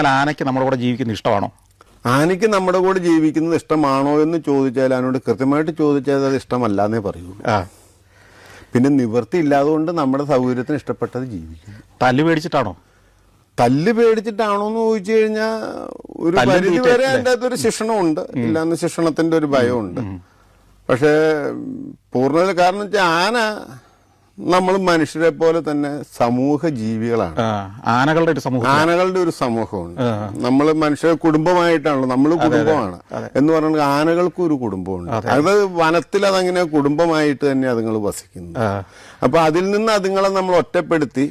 എന്നാൽ ആനയ്ക്ക് നമ്മുടെ കൂടെ ജീവിക്കുന്ന ഇഷ്ടമാണോ? ആനയ്ക്ക് നമ്മുടെ കൂടെ ജീവിക്കുന്നത് ഇഷ്ടമാണോ എന്ന് ചോദിച്ചാൽ ആനോട് കൃത്യമായിട്ട് ചോദിച്ചാൽ അത് ഇഷ്ടമല്ല എന്നേ പറയൂ. പിന്നെ നിവൃത്തി ഇല്ലാതുകൊണ്ട് നമ്മുടെ സൗകര്യത്തിന് ഇഷ്ടപ്പെട്ടത് ജീവിക്കും. തല്ല് പേടിച്ചിട്ടാണോ? തല്ല് പേടിച്ചിട്ടാണോ എന്ന് ചോദിച്ചു കഴിഞ്ഞാൽ ഒരു പരിധി വരെ അതിന്റെ അകത്തൊരു ശിക്ഷണമുണ്ട്. ഇല്ലാന്ന് ശിക്ഷണത്തിന്റെ ഒരു ഭയമുണ്ട്. പക്ഷേ പൂർണ കാരണം വെച്ചാൽ ആന നമ്മൾ മനുഷ്യരെ പോലെ തന്നെ സമൂഹ ജീവികളാണ്. ആനകളുടെ ഒരു സമൂഹം ആനകളുടെ ഒരു സമൂഹമുണ്ട്. നമ്മൾ മനുഷ്യ കുടുംബമായിട്ടാണല്ലോ നമ്മൾ കുടുംബമാണ്. എന്ന് പറയുന്നത് ആനകൾക്കും ഒരു കുടുംബമുണ്ട്. അത്. വനത്തിൽ അതങ്ങനെ കുടുംബമായിട്ട് തന്നെ അതുങ്ങൾ വസിക്കുന്നു. അപ്പൊ അതിൽ നിന്ന് അതുങ്ങളെ നമ്മൾ ഒറ്റപ്പെടുത്തി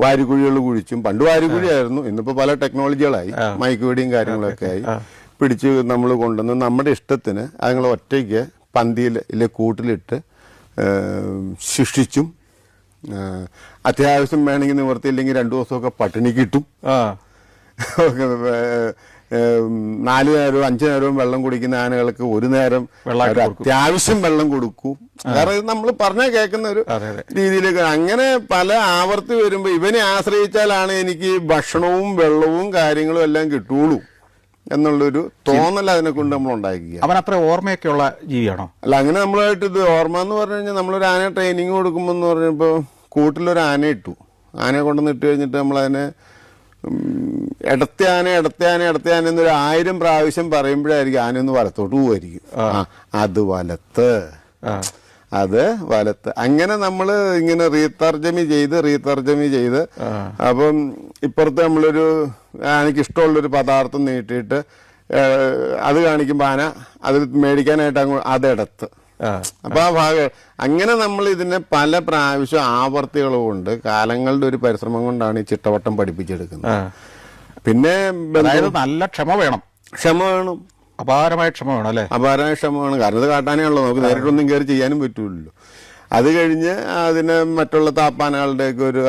വാരിക്കുഴികൾ കുഴിച്ചും പണ്ട് വാരിക്കുഴിയായിരുന്നു ഇന്നിപ്പോ പല ടെക്നോളജികളായി മയക്കുവെടിയും കാര്യങ്ങളൊക്കെ ആയി. പിടിച്ച് നമ്മൾ കൊണ്ടുവന്ന് നമ്മുടെ ഇഷ്ടത്തിന് അതുങ്ങളെ ഒറ്റയ്ക്ക് പന്തിയിൽ ഇല്ലെ കൂട്ടിലിട്ട് ശിക്ഷിച്ചും. അത്യാവശ്യം വേണമെങ്കിൽ നിവർത്തിയില്ലെങ്കിൽ രണ്ടു ദിവസമൊക്കെ പട്ടിണി കിട്ടും. നാല് നേരവും അഞ്ചു നേരവും വെള്ളം കുടിക്കുന്ന ആനകൾക്ക് ഒരു നേരം അത്യാവശ്യം വെള്ളം കൊടുക്കും. കാരണം ഇത് നമ്മൾ പറഞ്ഞാൽ കേൾക്കുന്ന ഒരു. രീതിയിലേക്ക് അങ്ങനെ പല ആവർത്തി വരുമ്പോൾ ഇവനെ ആശ്രയിച്ചാലാണ് എനിക്ക് ഭക്ഷണവും വെള്ളവും കാര്യങ്ങളും എല്ലാം കിട്ടുള്ളൂ. എന്നുള്ളൊരു തോന്നൽ അതിനെ കൊണ്ട് നമ്മൾ ഉണ്ടാക്കുക അവൻ അത്ര ഓർമ്മയൊക്കെയുള്ള ജീവിയാണോ? അല്ല അങ്ങനെ നമ്മളായിട്ട് ഇത് ഓർമ്മ എന്ന് പറഞ്ഞു കഴിഞ്ഞാൽ നമ്മളൊരു ആന ട്രെയിനിങ് കൊടുക്കുമ്പോൾ എന്ന് പറഞ്ഞപ്പോൾ കൂട്ടിലൊരു ആന ഇട്ടു. ആനയെ കൊണ്ടുവന്ന് ഇട്ട് കഴിഞ്ഞിട്ട് നമ്മളതിനെ ഇടത്തെ ആന ഇടത്തെ ആന ഇടത്തെ ആന എന്നൊരു ആയിരം പ്രാവശ്യം പറയുമ്പോഴായിരിക്കും ആന ഒന്ന് വലത്തോട്ട് പോവായിരിക്കും. ആ, അത് വലത്ത്. അത് വലത്ത്. അങ്ങനെ നമ്മൾ ഇങ്ങനെ റീതർജമി ചെയ്ത് റീതർജമി ചെയ്ത്. അപ്പം ഇപ്പുറത്ത് നമ്മളൊരു ആനയ്ക്ക് ഇഷ്ടമുള്ളൊരു പദാർത്ഥം നീട്ടിയിട്ട് അത് കാണിക്കുമ്പോൾ ആന അത് മേടിക്കാനായിട്ട് അങ്ങ് അതെടുത്ത്. അപ്പൊ ആ ഭാഗം അങ്ങനെ നമ്മൾ ഇതിനെ പല പ്രാവശ്യം ആവർത്തികൾ കൊണ്ട് കാലങ്ങളുടെ ഒരു പരിശ്രമം കൊണ്ടാണ് ഈ ചിട്ടവട്ടം പഠിപ്പിച്ചെടുക്കുന്നത്. പിന്നെ അതായത് നല്ല ക്ഷമ വേണം. ക്ഷമ വേണം. അപാരമായ ക്ഷമ വേണം അല്ലേ? അപാരമായ ക്ഷമ വേണം. കാരണം ഇത് കാട്ടാനേ ഉള്ളൂ. നമുക്ക് നേരിട്ടൊന്നും കയറി ചെയ്യാനും പറ്റൂലല്ലോ. അത് കഴിഞ്ഞ് അതിനെ മറ്റുള്ള താപ്പാനകളുടെയൊക്കെ ഒരു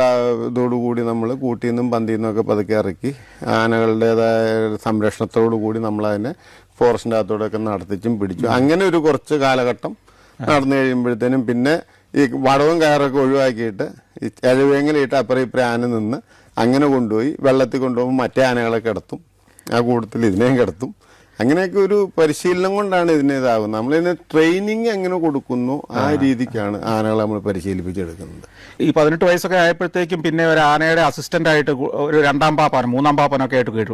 ഇതോടുകൂടി നമ്മൾ കൂട്ടിൽ നിന്നും പന്തിയിൽ നിന്നൊക്കെ പതുക്കെ ഇറക്കി ആനകളുടേതായ സംരക്ഷണത്തോടു കൂടി നമ്മൾ അതിനെ ഫോറസ്റ്റിന്റെ അകത്തോടെയൊക്കെ നടത്തിച്ചും പിടിച്ചു. അങ്ങനെ ഒരു കുറച്ച് കാലഘട്ടം നടന്നു കഴിയുമ്പോഴത്തേനും പിന്നെ ഈ വടവും കയറൊക്കെ ഒഴിവാക്കിയിട്ട് ഈ എഴുവേങ്ങലിട്ട് അപ്പുറം ഇപ്പുറം ആന നിന്ന് അങ്ങനെ കൊണ്ടുപോയി വെള്ളത്തിൽ കൊണ്ടുപോകുമ്പോൾ മറ്റേ ആനകളെ കിടത്തും. ആ കൂട്ടത്തിൽ ഇതിനെയും കിടത്തും. അങ്ങനെയൊക്കെ ഒരു പരിശീലനം കൊണ്ടാണ് ഇതിനെ ഇതാകുന്നത്. നമ്മളിതിന് ട്രെയിനിങ് എങ്ങനെ കൊടുക്കുന്നു ആ രീതിക്കാണ് ആനകളെ നമ്മൾ പരിശീലിപ്പിച്ചെടുക്കുന്നത്. ഈ പതിനെട്ട് വയസ്സൊക്കെ ആയപ്പോഴത്തേക്കും പിന്നെ ഒരു ആനയുടെ അസിസ്റ്റന്റ് ആയിട്ട് ഒരു രണ്ടാം പാപ്പാനും മൂന്നാം പാപ്പാനൊക്കെ ആയിട്ട് കേട്ടു.